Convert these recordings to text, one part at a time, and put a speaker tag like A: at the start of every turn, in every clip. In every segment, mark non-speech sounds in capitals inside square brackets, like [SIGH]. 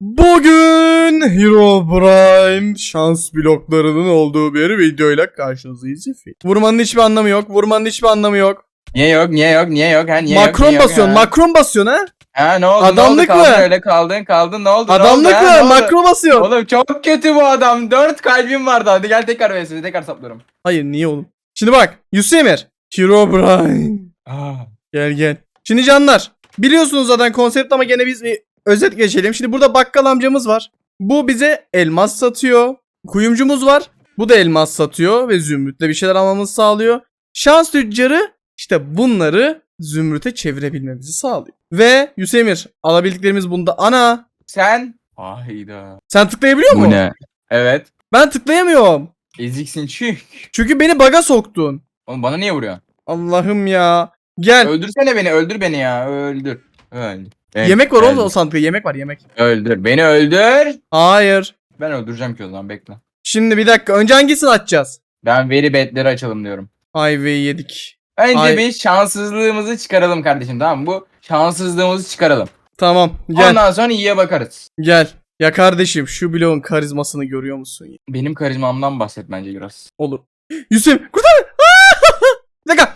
A: Bugün Hero Prime şans bloklarının olduğu bir videoyla karşınızdayız. Vurmanın hiçbir anlamı yok. Vurmanın hiçbir anlamı yok.
B: Niye yok niye yok niye yok ha niye yok,
A: Makron
B: yok,
A: basıyorsun.
B: ha?
A: Makron basıyorsun ha.
B: Ha ne oldu
A: Adamlık
B: ne oldu,
A: mı?
B: Kaldın öyle kaldın kaldın ne oldu
A: Adamlık
B: ne oldu,
A: mı?
B: ha, ne oldu?
A: Makro basıyorsun.
B: Oğlum çok kötü bu adam 4 kalbim vardı hadi gel tekrar vs tekrar saplıyorum.
A: Hayır niye oğlum? Şimdi bak Yusuf Emir. Hero Prime.
B: Aa.
A: Gel gel. Şimdi canlar. Biliyorsunuz zaten konsept ama gene biz bir özet geçelim. Şimdi burada bakkal amcamız var. Bu bize elmas satıyor. Kuyumcumuz var. Bu da elmas satıyor ve zümrütle bir şeyler almamızı sağlıyor. Şans tüccarı işte bunları zümrüte çevirebilmemizi sağlıyor. Ve Yusemir alabildiklerimiz bunda. Ana
B: Sen? Hayda.
A: sen tıklayabiliyor musun?
B: Bu ne? Evet.
A: Ben tıklayamıyorum.
B: Eziksin çük.
A: Çünkü beni baga soktun.
B: Oğlum bana niye vuruyorsun?
A: Allah'ım ya. Gel.
B: Öldürsene beni öldür beni ya öldür. Öldür. Evet,
A: yemek var oğlum
B: öldür.
A: o sandıkta. Yemek var yemek.
B: Öldür beni öldür.
A: Hayır.
B: Ben öldüreceğim ki o zaman bekle.
A: Şimdi bir dakika. Önce hangisini açacağız?
B: Ben veri betleri açalım diyorum.
A: Ayvayı yedik.
B: Önce
A: Ay.
B: bir şanssızlığımızı çıkaralım kardeşim tamam mı? Bu şanssızlığımızı çıkaralım.
A: Tamam gel
B: Ondan sonra iyiye bakarız.
A: gel. Ya kardeşim şu bloğun karizmasını görüyor musun? ya?
B: Benim karizmamdan bahset bence biraz.
A: Olur. [GASPS] Yusuf kurtar. [LAUGHS] Bir dakika.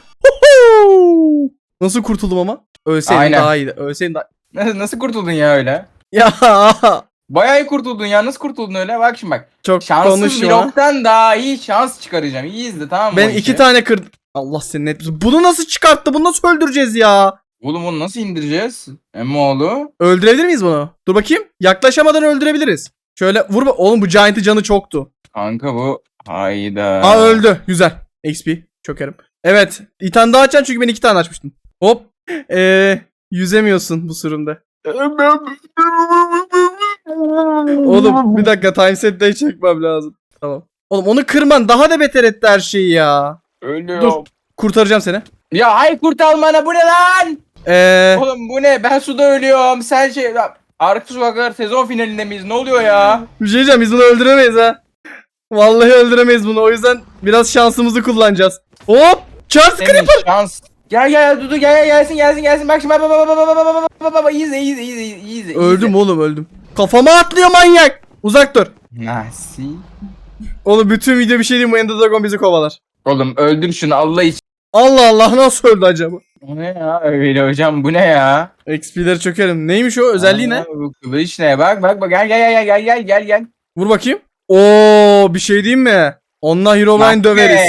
A: Nasıl kurtuldum ama? Ölseydin
B: Aynen.
A: daha iyiydi. Ölseydin daha...
B: Nasıl, nasıl kurtuldun ya öyle?
A: Ya
B: Bayağı iyi kurtuldun ya. Nasıl kurtuldun öyle? Bak şimdi bak.
A: çok
B: Şanssız
A: konuşma.
B: bloktan daha iyi şans çıkaracağım. İyi izle tamam mı?
A: Ben
B: o
A: iki tane kırdım. Allah seni etmesin. Bunu nasıl çıkarttı? Bunu nasıl öldüreceğiz ya?
B: Oğlum onu nasıl indireceğiz? Emmoğlu.
A: Öldürebilir miyiz bunu? Dur bakayım. Yaklaşamadan öldürebiliriz. Şöyle vur bak. Oğlum bu Giant'ı canı çoktu.
B: Kanka bu. Hayda.
A: Aa öldü. Güzel. XP. Çökerim. Evet. Bir tane daha açacaksın çünkü ben iki tane açmıştım. Hop. Eee yüzemiyorsun bu sürümde. Oğlum bir dakika time set'ten çekmem lazım. Tamam. Oğlum onu kırman daha da beter etti her şeyi ya.
B: Ölüyorum.
A: Dur. Kurtaracağım seni.
B: Ya ay kurtarmana bu ne lan?
A: Eee
B: Oğlum bu ne? Ben suda ölüyorum. Sen şey... Arka Sokaklar sezon finalinde miyiz? Ne oluyor ya?
A: bir şey diyeceğim biz bunu öldüremeyiz ha. Vallahi öldüremeyiz bunu. O yüzden biraz şansımızı kullanacağız. Hop. Charles
B: Senin
A: Creeper.
B: şans. Gel gel Dudu gel gel gelsin gelsin gelsin. Bak şimdi bak bak bak bak bak bak bak bak bak bak izle izle izle izle.
A: Öldüm oğlum öldüm. Kafama atlıyor manyak. Uzak dur.
B: Nasıl?
A: Oğlum bütün video bir şey değil mi? Ender Dragon bizi kovalar.
B: Oğlum öldür şunu Allah için.
A: Allah Allah nasıl öldü acaba?
B: O ne ya öyle hocam bu ne ya?
A: XP'leri çökerim. Neymiş o? Özelliği ne?
B: Bu kılıç ne? Bak bak bak gel gel gel gel gel gel gel.
A: Vur bakayım. Oo bir şey diyeyim mi? Onunla Herobrine döveriz.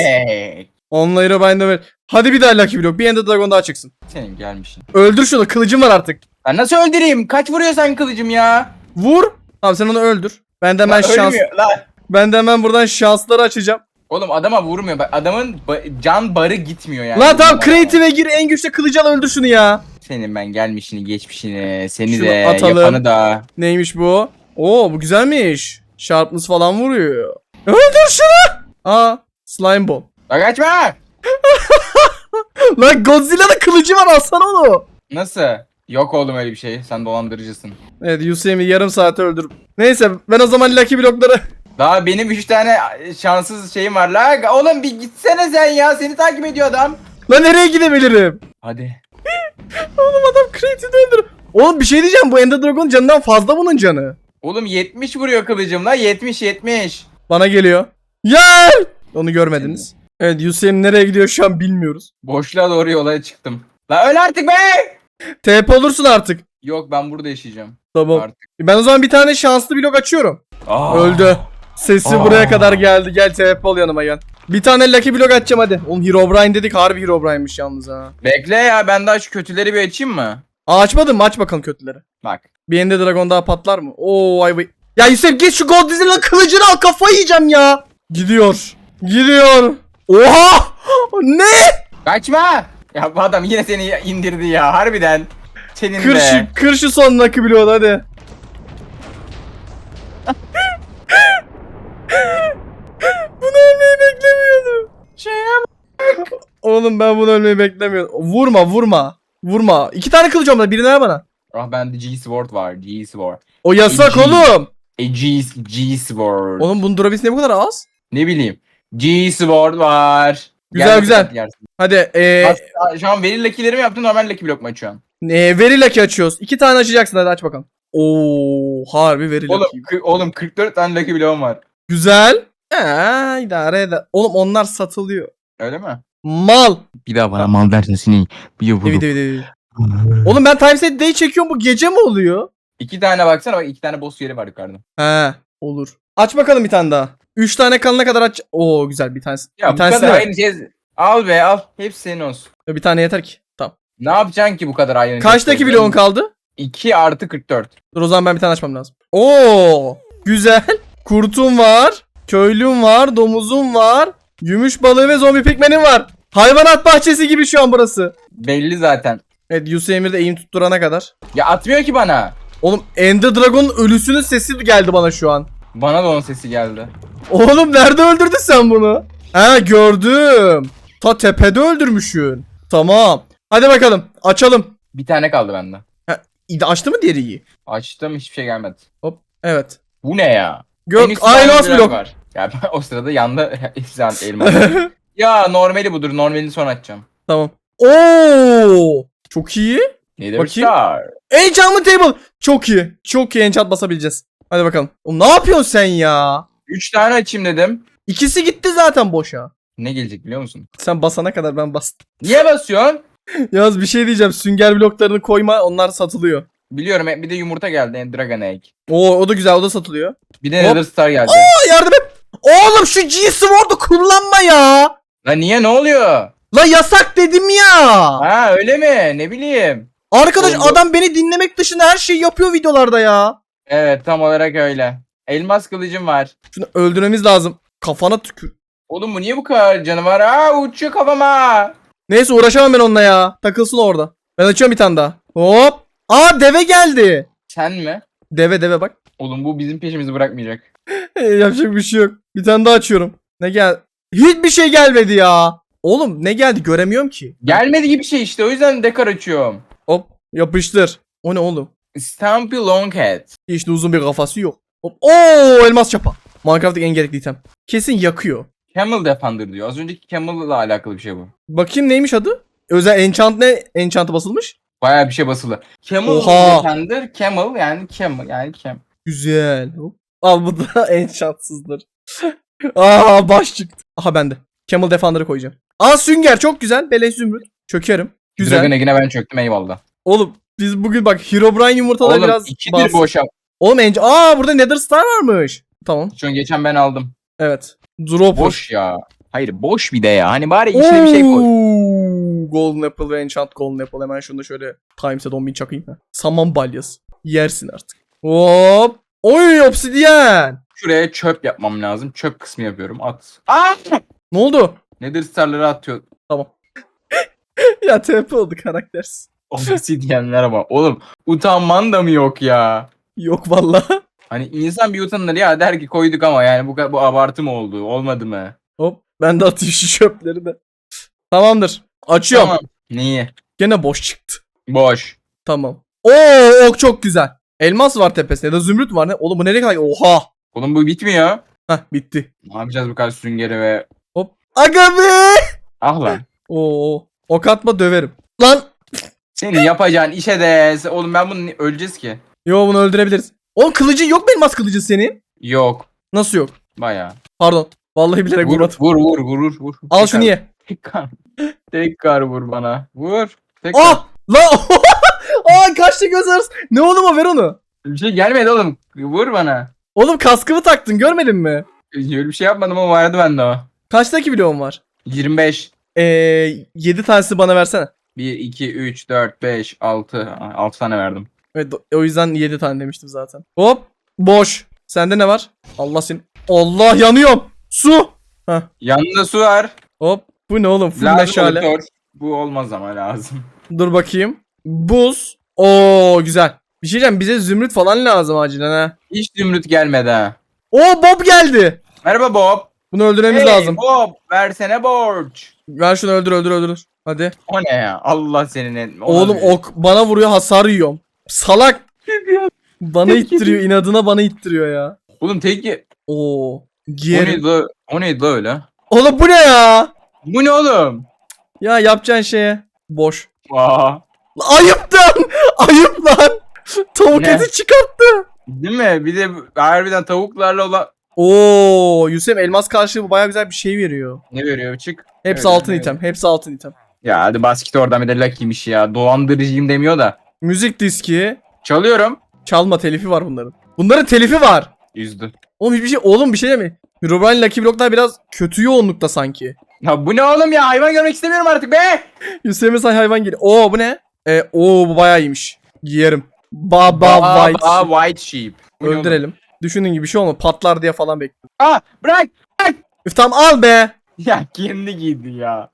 A: Onunla Herobrine döveriz. Hadi bir daha Lucky Block. Bir Ender Dragon daha çıksın.
B: Senin gelmişsin.
A: Öldür şunu. Kılıcım var artık.
B: Ben nasıl öldüreyim? Kaç vuruyorsan kılıcım ya?
A: Vur. Tamam sen onu öldür. Ben de hemen şans.
B: lan.
A: Ben de hemen buradan şansları açacağım.
B: Oğlum adama vurmuyor. Bak adamın ba- can barı gitmiyor yani.
A: Lan tamam Creative'e gir en güçlü kılıcı al öldür şunu ya.
B: Senin ben gelmişini geçmişini seni
A: Şunu
B: de
A: atalım.
B: yapanı da.
A: Neymiş bu? Oo bu güzelmiş. Sharpness falan vuruyor. Öldür şunu. Aa slime ball.
B: Bak kaçma. [LAUGHS]
A: Lan Godzilla'nın kılıcı var alsana onu.
B: Nasıl? Yok oğlum öyle bir şey. Sen dolandırıcısın.
A: Evet Yusem'i yarım saate öldür. Neyse ben o zaman Lucky blokları
B: Daha benim 3 tane şanssız şeyim var la. Oğlum bir gitsene sen ya. Seni takip ediyor adam.
A: Lan nereye gidebilirim?
B: Hadi. [LAUGHS]
A: Oğlum adam Creative'i öldür. Oğlum bir şey diyeceğim bu Ender Dragon canından fazla bunun canı.
B: Oğlum 70 vuruyor kılıcım la. 70 70.
A: Bana geliyor. Gel! Onu görmediniz. Evet Yusem nereye gidiyor şu an bilmiyoruz.
B: Boşluğa doğru yola çıktım. La öl artık be.
A: TP olursun artık.
B: Yok ben burada yaşayacağım.
A: Tamam.
B: Artık.
A: Ben o zaman bir tane şanslı blok açıyorum.
B: Aa.
A: Öldü. Sesi
B: Aa.
A: buraya kadar geldi. Gel TP ol yanıma gel. Bir tane Lucky blok açacağım hadi. Oğlum Herobrine dedik harbi Herobrine'miş yalnız ha.
B: Bekle ya ben daha şu kötüleri bir açayım mı?
A: Aa, açmadın mı? Aç bakalım kötüleri.
B: Bak.
A: Bir Ender Dragon daha patlar mı? Oo ay vay. Ya Yusuf git şu Godzilla'nın kılıcını al kafayı yiyeceğim ya. Gidiyor. Gidiyor. Oha! Ne?
B: Kaçma. Ya bu adam yine seni indirdi ya harbiden. Senin
A: Kır
B: de.
A: şu, kır şu son Lucky bloğu hadi. bunu ölmeyi beklemiyordum.
B: Şey
A: Oğlum ben bunu ölmeyi beklemiyordum. Vurma vurma. Vurma. İki tane kılıç olmadı. Birini ver bana.
B: Ah bende G-Sword var. G-Sword.
A: O yasak
B: İki.
A: oğlum.
B: E G G-Sword.
A: Oğlum bunun durability ne bu kadar az?
B: Ne bileyim. G-Sword var.
A: Güzel,
B: Gel,
A: güzel.
B: yersin.
A: Hadi eee
B: Aslında Şu an veri lucky'leri mi yaptın normal lucky block mu açıyorsun?
A: e, veri lucky açıyoruz. İki tane açacaksın hadi aç bakalım. Oo harbi veri
B: Oğlum,
A: Lucky.
B: kı- oğlum 44 tane Lucky Block'um var.
A: Güzel. Ee, idare eder. Oğlum onlar satılıyor.
B: Öyle mi?
A: Mal.
C: Bir daha bana mal dersin seni. Bir vururum.
A: evet, evet. Oğlum ben Timeset Day çekiyorum bu gece mi oluyor?
B: İki tane baksana bak iki tane boss yeri var yukarıda.
A: He olur. Aç bakalım bir tane daha. 3 tane kalana kadar aç. Oo güzel bir tanesi.
B: Ya
A: bir
B: bu
A: tanesi
B: kadar aynı şey. Al be al. Hepsi senin olsun.
A: Bir tane yeter ki. Tamam.
B: Ne yapacaksın ki bu kadar aynı
A: Kaçtaki bloğun kaldı?
B: 2 artı 44.
A: Dur o zaman ben bir tane açmam lazım. Oo güzel. Kurtum var. Köylüm var. Domuzum var. Gümüş balığı ve zombi pigmenim var. Hayvanat bahçesi gibi şu an burası.
B: Belli zaten.
A: Evet Yusuf Emir de eğim tutturana kadar.
B: Ya atmıyor ki bana.
A: Oğlum Ender Dragon'un ölüsünün sesi geldi bana şu an.
B: Bana da onun sesi geldi.
A: Oğlum nerede öldürdün sen bunu? Ha gördüm. Ta tepede öldürmüşsün. Tamam. Hadi bakalım açalım.
B: Bir tane kaldı bende.
A: İyi, Açtı mı diğeri iyi?
B: Açtım hiçbir şey gelmedi.
A: Hop evet.
B: Bu ne ya?
A: Gök
B: üstte
A: Ay
B: elmas
A: elmas blok.
B: var. Ya ben o sırada yanda [LAUGHS] efsane elmas. [LAUGHS] ya normali budur. Normalini son açacağım.
A: tamam. Oo! Çok iyi.
B: Nether
A: Bakayım.
B: Star.
A: Enchantment table. Çok iyi. Çok iyi enchant basabileceğiz. Hadi bakalım. Oğlum ne yapıyorsun sen ya?
B: 3 tane açayım dedim.
A: İkisi gitti zaten boşa.
B: Ne gelecek biliyor musun?
A: Sen basana kadar ben bastım. [LAUGHS]
B: Niye basıyorsun?
A: Yalnız bir şey diyeceğim. Sünger bloklarını koyma onlar satılıyor.
B: Biliyorum bir de yumurta geldi. Dragon Egg.
A: Oo o da güzel o da satılıyor.
B: Bir de
A: Hop.
B: Nether Star geldi.
A: Aa, yardım et. Oğlum şu G-Sword'u kullanma ya.
B: Lan niye ne oluyor?
A: La yasak dedim ya.
B: Ha öyle mi? Ne bileyim.
A: Arkadaş
B: Oldu.
A: adam beni dinlemek dışında her şeyi yapıyor videolarda ya.
B: Evet tam olarak öyle. Elmas kılıcım var.
A: Şunu öldürmemiz lazım. Kafana tükür.
B: Oğlum bu niye bu kadar canı var? Aa uçuyor kafama.
A: Neyse uğraşamam ben onunla ya. Takılsın orada. Ben açıyorum bir tane daha. Hop. Aa deve geldi.
B: Sen mi?
A: Deve deve bak.
B: Oğlum bu bizim peşimizi bırakmayacak. [LAUGHS]
A: Yapacak bir şey yok. Bir tane daha açıyorum. Ne gel? Hiçbir şey gelmedi ya. Oğlum ne geldi göremiyorum ki.
B: Gelmedi gibi şey işte o yüzden dekar açıyorum.
A: Hop yapıştır. O ne oğlum?
B: Stampy Longhead.
A: Hiç de uzun bir kafası yok. Hop. Oo elmas çapa. Minecraft'taki en gerekli item. Kesin yakıyor.
B: Camel Defender diyor. Az önceki Camel'la alakalı bir şey bu.
A: Bakayım neymiş adı? Özel enchant ne? Enchant'ı basılmış.
B: Bayağı bir şey basılı. Camel
A: Oha.
B: Defender, Camel yani Camel yani Cam.
A: Güzel. Hop. Al bu da [LAUGHS] enchantsızdır. [LAUGHS] Aa baş çıktı. Aha bende. Camel Defender'ı koyacağım. Aa sünger çok güzel. Beleş zümrüt. Çökerim. Güzel.
B: Dragon Egg'ine ben çöktüm eyvallah.
A: Oğlum biz bugün bak Herobrine yumurtaları
B: Oğlum
A: biraz
B: ikidir
A: bas-
B: boşa.
A: Oğlum enc- Aa burada Nether Star varmış. Tamam.
B: Şu an geçen ben aldım.
A: Evet. Dropper.
B: Boş ya. Hayır boş bir de ya. Hani bari içine bir şey koy.
A: Oo, Golden Apple ve Enchant Golden Apple. Hemen şunu da şöyle Times'e 10.000 çakayım. Ha. Saman balyası. Yersin artık. Hop. Oy obsidyen.
B: Şuraya çöp yapmam lazım. Çöp kısmı yapıyorum. At. Aa!
A: Ne oldu?
B: Nether Star'ları atıyor.
A: Tamam. [LAUGHS] ya TP oldu karaktersiz.
B: Obsidiyenler ama. Oğlum utanman da mı yok ya?
A: Yok vallahi.
B: Hani insan bir utanır ya der ki koyduk ama yani bu, bu abartı mı oldu? Olmadı mı?
A: Hop. Ben de atayım şu çöpleri de. Tamamdır. Açıyorum.
B: Tamam. Neyi?
A: Gene boş çıktı.
B: Boş.
A: Tamam. Oo ok çok güzel. Elmas var tepesinde ya da zümrüt var ne? Oğlum bu nereye kadar? Oha.
B: Oğlum bu bitmiyor.
A: Heh bitti.
B: Ne yapacağız bu kadar süngeri ve...
A: Hop. Aga be.
B: Ah lan.
A: Oo. Ok atma döverim. Lan.
B: Senin yapacağın işe de... Oğlum ben bunu öleceğiz ki.
A: Yo bunu öldürebiliriz. Oğlum kılıcın yok mu elmas kılıcı senin?
B: Yok.
A: Nasıl yok?
B: Baya.
A: Pardon. Vallahi bilerek
B: Vur,
A: vurmadım.
B: vur vur vur vur.
A: Al şunu ye.
B: Tekrar. Tekrar vur bana. Vur. Tekrar.
A: Ah! Lan! [LAUGHS] Aa kaçtı göz arası. Ne oğlum o ver onu.
B: Bir şey gelmedi oğlum. Vur bana.
A: Oğlum kaskımı taktın görmedin mi?
B: Öyle bir şey yapmadım ama vardı bende o.
A: Kaçtaki bloğum var?
B: 25.
A: Ee, 7 tanesi bana versene.
B: 1, 2, 3, 4, 5, 6. 6 tane verdim.
A: Evet o yüzden 7 tane demiştim zaten. Hop. Boş. Sende ne var? Allah seni. Allah yanıyorum. Su.
B: Yanında su var.
A: Hop. Bu ne oğlum? Full
B: Lazım
A: meşale.
B: olur. Bu olmaz ama lazım.
A: Dur bakayım. Buz. Oo güzel. Bir şey diyeceğim bize zümrüt falan lazım acilen ha.
B: Hiç zümrüt gelmedi ha.
A: Oo Bob geldi.
B: Merhaba Bob.
A: Bunu öldürmemiz
B: Hey
A: lazım.
B: Bob versene borç.
A: Ver şunu öldür öldür öldür. Hadi.
B: O ne ya? Allah senin en...
A: Oğlum ok bana vuruyor hasar yiyorum. Salak. Bana ittiriyor inadına bana ittiriyor ya.
B: Oğlum tek ye-
A: Oo.
B: O
A: Giyerim.
B: neydi la? O neydi la öyle?
A: Oğlum bu ne ya?
B: Bu ne oğlum?
A: Ya yapacağın şeye. Boş.
B: Aa.
A: Ayıp lan. [LAUGHS] Ayıp lan. Tavuk
B: Ne?
A: eti çıkarttı.
B: Değil mi? Bir de harbiden tavuklarla olan...
A: Oo, Yusuf elmas karşılığı baya güzel bir şey veriyor.
B: Ne veriyor? Çık.
A: Hepsi
B: Öyle,
A: altın
B: öyle.
A: item. Hepsi altın item.
B: Ya hadi bas git oradan bir de Lucky'miş ya. Dolandırıcıyım demiyor da.
A: Müzik diski.
B: Çalıyorum.
A: Çalma telifi var bunların. Bunların telifi var.
B: Yüzdü.
A: Oğlum hiçbir şey oğlum bir şey mi? Herobrine Lucky Block'lar biraz kötü yoğunlukta sanki.
B: Ya bu ne oğlum ya? Hayvan görmek istemiyorum artık be.
A: Yusuf'e say hayvan geliyor. Oo bu ne? Ee, oo bu bayağı iyiymiş. Giyerim. Baba White.
B: Aa, white sheep. Ne oğlum?
A: Öldürelim. Düşündüğün gibi bir şey olma. Patlar diye falan bekliyorum.
B: Aa bırak.
A: Üf tamam al be.
B: Ya kendi giydi ya.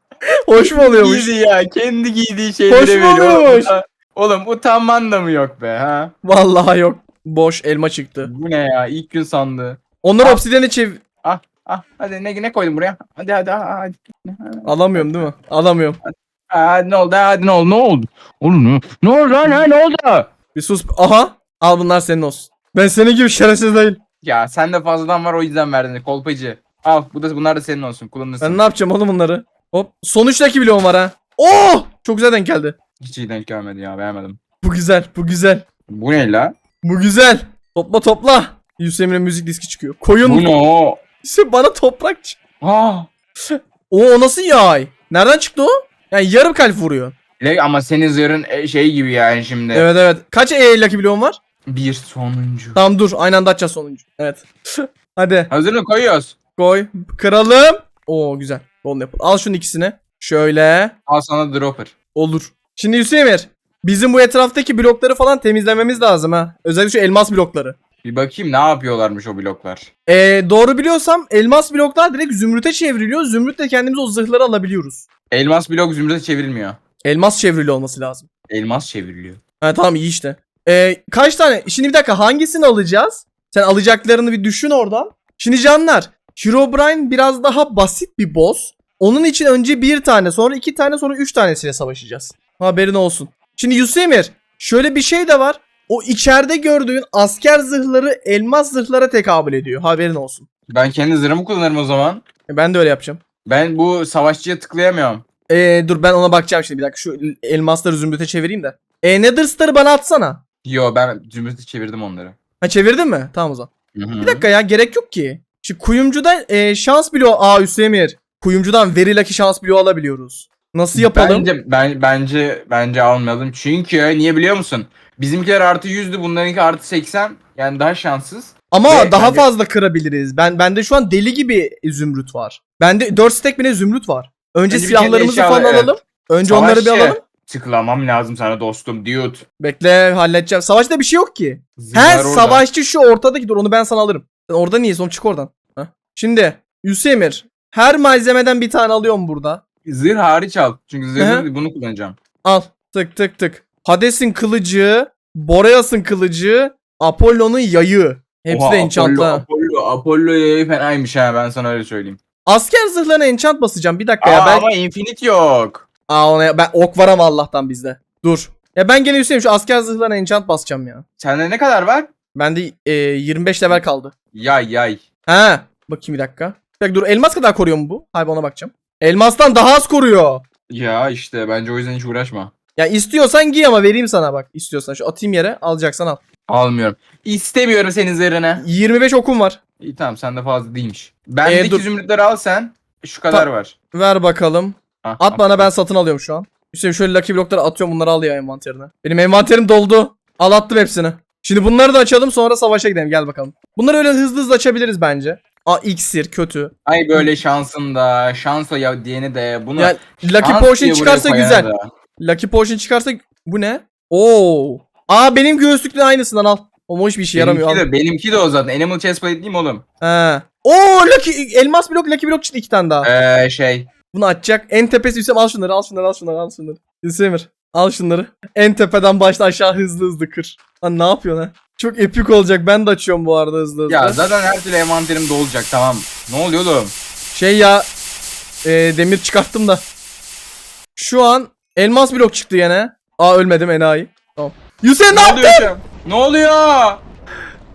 A: Hoş mu oluyormuş?
B: Giydi ya. Kendi giydiği şeyleri
A: Hoş mu
B: veriyor.
A: oluyormuş?
B: Ulan- Oğlum utanman da mı yok be ha?
A: Vallahi yok. Boş elma çıktı.
B: Bu ne ya? İlk gün sandı.
A: Onları
B: Ah.
A: obsidiyene çev...
B: Ah hadi ne ne koydun buraya? Hadi hadi hadi.
A: Alamıyorum değil mi? Alamıyorum.
B: Hadi ne oldu? Hadi ne oldu? Ne oldu? Oğlum ne? Ne oldu lan? Ha, Ne oldu?
A: Bir sus. Aha. Al bunlar senin olsun. Ben senin gibi şerefsiz değil.
B: Ya sende fazladan var o yüzden verdin kolpacı. Al bu da bunlar da senin olsun kullanırsın.
A: Ben ne yapacağım oğlum bunları? Hop. Sonuçtaki bile var ha. Oo! Çok güzel denk geldi.
B: Hiç iyi denk gelmedi ya beğenmedim.
A: Bu güzel. Bu güzel.
B: Bu ne la?
A: Bu güzel. Topla topla. Yusuf Emre'nin müzik diski çıkıyor. Koyun.
B: Bu ne o?
A: Yusuf bana toprak çık. [LAUGHS]
B: Ha.
A: Oo o nasıl yay? Nereden çıktı o? Yani yarım kalp vuruyor.
B: Le- Ama senin zırhın e, şey gibi yani şimdi.
A: Evet evet. Kaç E Lucky Block'un var?
B: Bir sonuncu.
A: Tamam dur. Aynı anda açacağız sonuncu. Evet. [LAUGHS] Hadi.
B: Hazır mı koyuyoruz?
A: Koy. Kıralım. Oo güzel. Golden Apple. Al şunun ikisini. Şöyle.
B: Al sana dropper.
A: Olur. Şimdi Yusuf Emir. Bizim bu etraftaki blokları falan temizlememiz lazım ha. Özellikle şu elmas blokları.
B: Bir bakayım ne yapıyorlarmış o bloklar.
A: Ee, doğru biliyorsam elmas bloklar direkt zümrüte çevriliyor. Zümrütle kendimiz o zırhları alabiliyoruz.
B: Elmas blok zümrüte çevrilmiyor.
A: Elmas çevrili olması lazım.
B: Elmas çevriliyor.
A: Ha tamam iyi işte. Ee, kaç tane? Şimdi bir dakika hangisini alacağız? Sen alacaklarını bir düşün oradan. Şimdi canlar. Herobrine biraz daha basit bir boss. Onun için önce bir tane sonra iki tane sonra üç tanesiyle savaşacağız. Haberin olsun. Şimdi Yusemir şöyle bir şey de var. O içeride gördüğün asker zırhları elmas zırhlara tekabül ediyor. Haberin olsun.
B: Ben kendi zırhımı kullanırım o zaman.
A: E, ben de öyle yapacağım.
B: Ben bu savaşçıya tıklayamıyorum.
A: Ee, dur ben ona bakacağım şimdi bir dakika. Şu elmasları zümrüte çevireyim de. E, Nether Star'ı bana atsana.
B: Yo ben zümrüte çevirdim onları.
A: Ha çevirdin mi? Tamam o zaman.
B: Hı hı.
A: Bir dakika ya gerek yok ki. Şimdi kuyumcuda e, şans bloğu. Aa Hüsemir. Kuyumcudan veri lucky şans bloğu alabiliyoruz. Nasıl yapalım?
B: Bence ben bence bence almayalım. Çünkü niye biliyor musun? Bizimkiler artı 100'dü bunlarınki artı 80. Yani daha şanssız.
A: Ama
B: Ve
A: daha
B: bence-
A: fazla kırabiliriz. Ben bende şu an deli gibi zümrüt var. Bende 4 stack bile zümrüt var. Önce
B: Önce
A: silahlarımızı falan
B: eşyalar-
A: alalım. Önce onları bir
B: Savaşçı.
A: alalım.
B: Tıklamam lazım sana dostum dude.
A: Bekle halledeceğim. Savaşta bir şey yok ki.
B: Zırhlar
A: He
B: orada.
A: savaşçı şu ortadaki dur onu ben sana alırım. Sen orada niye? Son çık oradan. Heh. Şimdi Hüsemir her malzemeden bir tane alıyorum burada.
B: Zırh hariç al. Çünkü
A: Hı
B: zırhı bunu kullanacağım.
A: Al. Tık tık tık. Hades'in kılıcı, Boreas'ın kılıcı, Apollo'nun yayı. Hepsi
B: Oha,
A: de.
B: Apollo,
A: ha.
B: Apollo, Apollo yayı fenaymış ha ben sana öyle söyleyeyim.
A: Asker zırhlarına enchant basacağım. Bir dakika
B: Aa,
A: ya ben...
B: Ama infinite yok.
A: Aa ona ben ok var ama Allah'tan bizde. Dur. Ya ben gene Hüseyin şu asker zırhlarına enchant basacağım ya.
B: Sende ne kadar var?
A: Bende e, 25 level kaldı.
B: Yay yay.
A: Ha. Bakayım bir dakika. Bir dakika dur elmas kadar koruyor mu bu? Hayır ona bakacağım. Elmastan daha az koruyor.
B: Ya işte bence o yüzden hiç uğraşma.
A: Ya istiyorsan giy ama vereyim sana bak. İstiyorsan şu atayım yere alacaksan al.
B: Almıyorum. İstemiyorum senin zırhını.
A: 25 okum var.
B: İyi tamam sende fazla değilmiş. Bendeki
A: Ee, dur.
B: zümrütleri al sen. Şu kadar
A: Ta-
B: var.
A: Ver bakalım.
B: Ah,
A: At bana ben satın alıyorum şu an. Hüseyin şöyle lucky blokları atıyorum bunları al ya envanterine. Benim envanterim doldu. Al attım hepsini. Şimdi bunları da açalım sonra savaşa gidelim gel bakalım. Bunları öyle hızlı hızlı açabiliriz bence. Aa iksir kötü.
B: Ay böyle şansın da, şansa ya diyeni de bunu
A: Yani Lucky Potion çıkarsa güzel.
B: da.
A: Lucky Potion çıkarsa bu ne? Oo. Aa benim göğüslükle aynısından al. Ama hiçbir yaramıyor.
B: Benimki
A: Al.
B: de, benimki de o zaten. Animal Chestplate değil mi oğlum?
A: He. Oo Lucky elmas blok Lucky blok çıktı iki tane daha.
B: Ee şey.
A: Bunu açacak. En tepesi Hüsem al şunları al şunları al şunları al şunları. Hüsemir al şunları. En tepeden başla aşağı hızlı hızlı kır. Lan ne yapıyorsun ha? Çok epik olacak. Ben de açıyorum bu arada hızlı hızlı.
B: Ya zaten her türlü envanterim dolacak tamam. Ne oluyor oğlum?
A: Şey ya e, demir çıkarttım da. Şu an elmas blok çıktı yine. Aa ölmedim enayi. Tamam. Hüseyin ne
B: Ne
A: yaptın?
B: oluyor? Ne oluyor?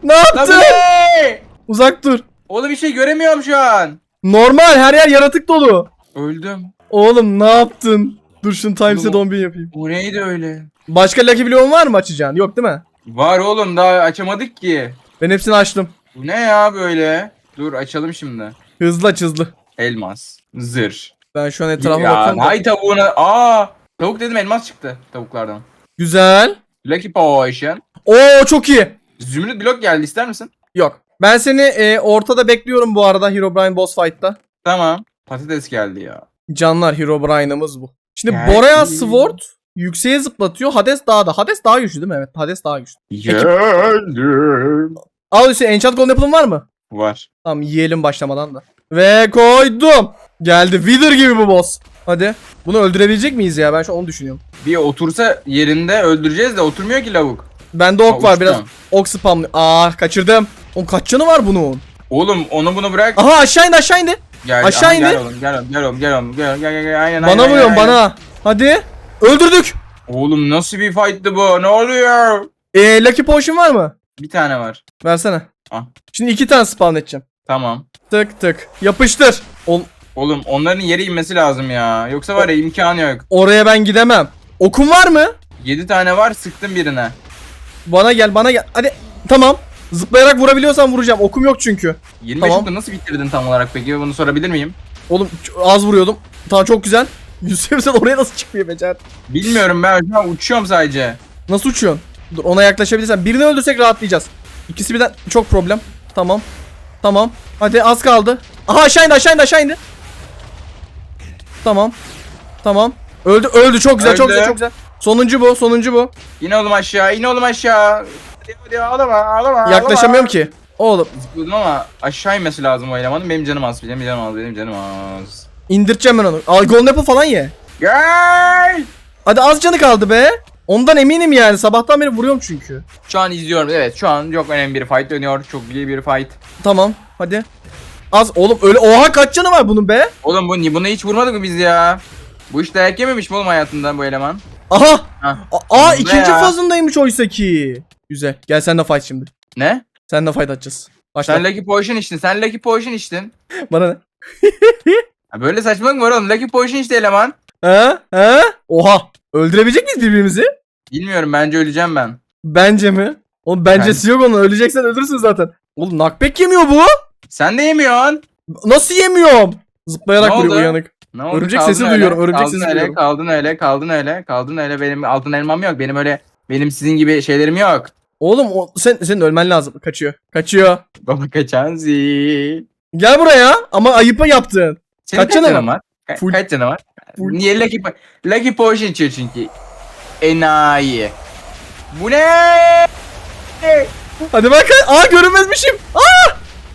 A: Ne yaptın?
B: ne?
A: Uzak dur.
B: Oğlum bir şey göremiyorum şu an.
A: Normal her yer yaratık dolu.
B: Öldüm.
A: Oğlum ne yaptın? Dur şunu times'e dombin yapayım.
B: Bu neydi öyle?
A: Başka Lucky Block'un var mı açacağın? Yok değil mi?
B: Var oğlum daha açamadık ki.
A: Ben hepsini açtım.
B: Bu ne ya böyle? Dur açalım şimdi.
A: Hızlı aç hızlı.
B: Elmas. Zırh.
A: Ben şu an etrafa
B: ya
A: bakıyorum. da.
B: hay tavuğuna. Aa! Tavuk dedim elmas çıktı tavuklardan.
A: Güzel.
B: Lucky Potion.
A: Oo çok iyi.
B: Zümrüt blok geldi ister misin?
A: Yok. Ben seni e, ortada bekliyorum bu arada Herobrine boss fight'ta.
B: Tamam. Patates geldi ya.
A: Canlar Herobrine'ımız bu. Şimdi
B: Geldi.
A: Boreas Sword yükseğe zıplatıyor. Hades daha da. Hades daha güçlü değil mi? Evet Hades daha güçlü.
B: Geldim.
A: Al Hüseyin Enchant Golden Apple'ın var mı?
B: Var.
A: Tamam yiyelim başlamadan da. Ve koydum. Geldi. Wither gibi bu boss. Hadi. Bunu öldürebilecek miyiz ya? Ben şu an onu düşünüyorum.
B: Bir otursa yerinde öldüreceğiz de oturmuyor ki lavuk.
A: Bende ok
B: Ha,
A: var. Biraz ok spamlı. Aa kaçırdım. Oğlum kaç canı var bunun?
B: Oğlum onu bunu bırak.
A: Aha aşağı indi aşağı indi.
B: Gel,
A: aşağı
B: aha. Gel oğlum gel oğlum gel oğlum gel oğlum gel gel gel gel aynen
A: Bana
B: aynen,
A: vuruyorsun
B: aynen.
A: bana. Hadi. Öldürdük.
B: Oğlum nasıl bir fight'tı bu? Ne oluyor?
A: Ee, Lucky Potion var mı?
B: Bir tane var.
A: Versene.
B: Ah.
A: Şimdi iki tane spawn edeceğim.
B: Tamam.
A: Tık tık. Yapıştır. Ol-
B: Oğlum onların yere inmesi lazım ya. Yoksa var ya imkanı yok.
A: oraya ben gidemem. Okun var mı?
B: 7 tane var sıktım birine.
A: Bana gel bana gel. Hadi. Tamam. Zıplayarak vurabiliyorsam vuracağım. Okum yok çünkü.
B: 25
A: Tamam.
B: nasıl bitirdin tam olarak peki? Bunu sorabilir miyim?
A: Oğlum az vuruyordum. Tamam çok güzel. [LAUGHS] Yusuf sen oraya nasıl çıkmıyor becer?
B: Bilmiyorum ben şu an uçuyorum sadece.
A: Nasıl uçuyorsun? Dur ona yaklaşabilirsen. Birini öldürsek rahatlayacağız. İkisi birden çok problem. Tamam. Tamam. Hadi az kaldı. Aha aşağı indi aşağı indi aşağı indi. Tamam. Tamam. Öldü öldü çok güzel çok
B: Öldü.
A: güzel çok güzel. Sonuncu bu sonuncu bu.
B: İn oğlum aşağı, in oğlum aşağı. Hadi hadi ağlama, ağlama.
A: Yaklaşamıyorum ki. Oğlum
B: Zıpladım ama aşağı inmesi lazım o elemanın. Benim canım az, benim canım az, benim canım az.
A: indireceğim ben onu. Al golden apple falan ye.
B: Gel!
A: Hadi az canı kaldı be. Ondan eminim yani. Sabahtan beri vuruyorum çünkü.
B: Şu an izliyorum. Evet, şu an çok önemli bir fight dönüyor. Çok iyi bir fight.
A: Tamam. Hadi. Az oğlum öyle oha kaç canı var bunun be?
B: Oğlum bu buna hiç vurmadık mı biz ya? Bu iş dayak yememiş mi oğlum hayatında bu eleman?
A: Aha.
B: Hah.
A: A- Aa ikinci
B: ya?
A: fazındaymış oysa ki. Güzel. Gel sen de fight şimdi.
B: Ne?
A: Sen de fight atacağız. Başla.
B: Sen Lucky Potion içtin. Sen Lucky Potion içtin. [LAUGHS]
A: Bana ne? [LAUGHS]
B: Ha böyle saçmalık mı var oğlum? Lucky Potion içti eleman.
A: Ha? Ha? Oha. Öldürebilecek miyiz birbirimizi?
B: Bilmiyorum bence öleceğim ben.
A: Bence mi? Oğlum bencesi yok onun. Öleceksen ölürsün zaten. Oğlum knockback yemiyor bu.
B: Sen de yemiyorsun.
A: Nasıl yemiyorum? Zıplayarak
B: Ne
A: vuruyor
B: oldu?
A: uyanık.
B: Ne oldu?
A: Örümcek
B: Kaldın
A: sesi
B: öyle,
A: duyuyorum, örümcek
B: kaldın
A: sesi
B: öyle,
A: duyuyorum.
B: Kaldın öyle, kaldın öyle, kaldın öyle. Benim altın elmam yok. Benim öyle, benim sizin gibi şeylerim yok.
A: Oğlum o, sen senin ölmen lazım. Kaçıyor. Kaçıyor.
B: Baba kaçan zil.
A: Gel buraya ama ayıpa yaptın.
B: Senin
A: Kaç
B: kaç, canın var? Ka-
A: Full.
B: Kaç canın var?
A: Full.
B: Niye Lucky, Po- Lucky Potion içiyor çünkü. Enayi. Bu ne?
A: Hadi bak. Aa görünmezmişim.